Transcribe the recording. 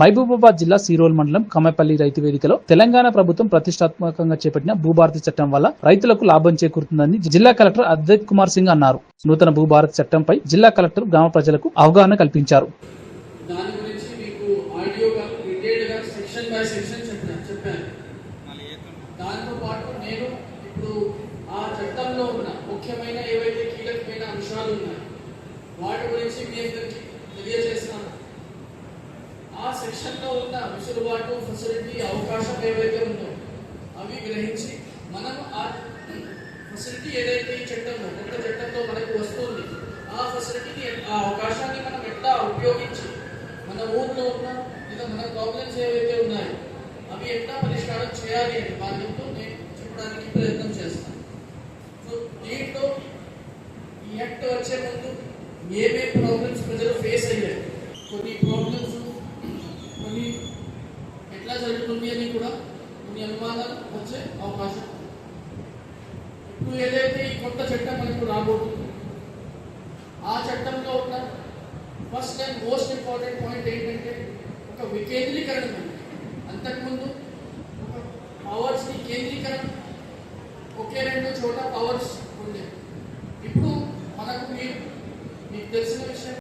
మహబూబాబాద్ జిల్లా సీరోల్ మండలం కమ్మపల్లి రైతు వేదికలో తెలంగాణ ప్రభుత్వం ప్రతిష్టాత్మకంగా చేపట్టిన భూభారతి చట్టం వల్ల రైతులకు లాభం చేకూరుతుందని జిల్లా కలెక్టర్ అద్వైత్ కుమార్ సింగ్ అన్నారు. నూతన భూభారతి చట్టంపై జిల్లా కలెక్టర్ గ్రామ ప్రజలకు అవగాహన కల్పించారు. వాటి గురించి మీకు సెక్షన్లో ఉన్న వెసులుబాటు ఫెసిలిటీ అవకాశం ఏవైతే ఉందో అవి గ్రహించి మనం ఆ ఫెసిలిటీ ఏదైతే ఈ చట్టంలో కొత్త చట్టంలో మనకు వస్తుంది ఆ ఫెసిలిటీని ఆ అవకాశాన్ని మనం ఎట్లా ఉపయోగించి మన ఊర్లో ఉన్న లేదా మన ప్రాబ్లమ్స్ ఏవైతే ఉన్నాయో అవి ఎట్లా పరిష్కారం చేయాలి అని వాళ్ళతో నేను చెప్పడానికి ప్రయత్నం చేస్తాను. సో దీంట్లో ఈ యాక్ట్ వచ్చే ముందు ఏమేమి ప్రాబ్లమ్స్ ప్రజలు ఫేస్ అయ్యాయి కొన్ని ప్రాబ్లమ్స్ కొన్ని ఎట్లా జరుగుతుంది అని కూడా కొన్ని అనుమానాలు వచ్చే అవకాశం ఇప్పుడు ఏదైతే ఈ కొత్త చట్టం మనకు రాబోతుంది ఆ చట్టంలో ఉన్న first and most important point ఏంటంటే ఒక వికేంద్రీకరణ అంతకుముందు ఒక పవర్స్ని కేంద్రీకరణ ఒకే రెండు చోట పవర్స్ ఉండే ఇప్పుడు మనకు మీరు మీకు తెలిసిన విషయం